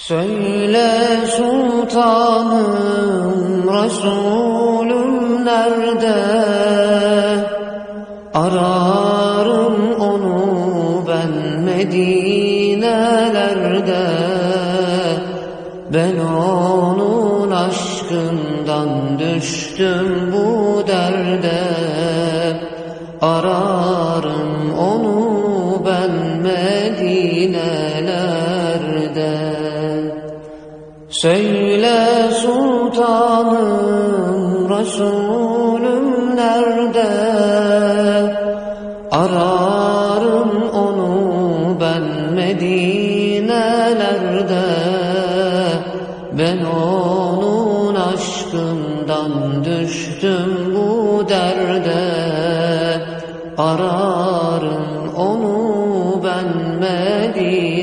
Söyle sultanım Resulüm nerede? Ararım onu ben Medinelerde. Ben onun aşkından düştüm bu derde. Ararım onu ben Medinelerde Söyle sultanım Resulüm nerede? Ararım onu ben Medinelerde. Ben onun aşkından düştüm bu derde. Ararım onu ben Medine'lerde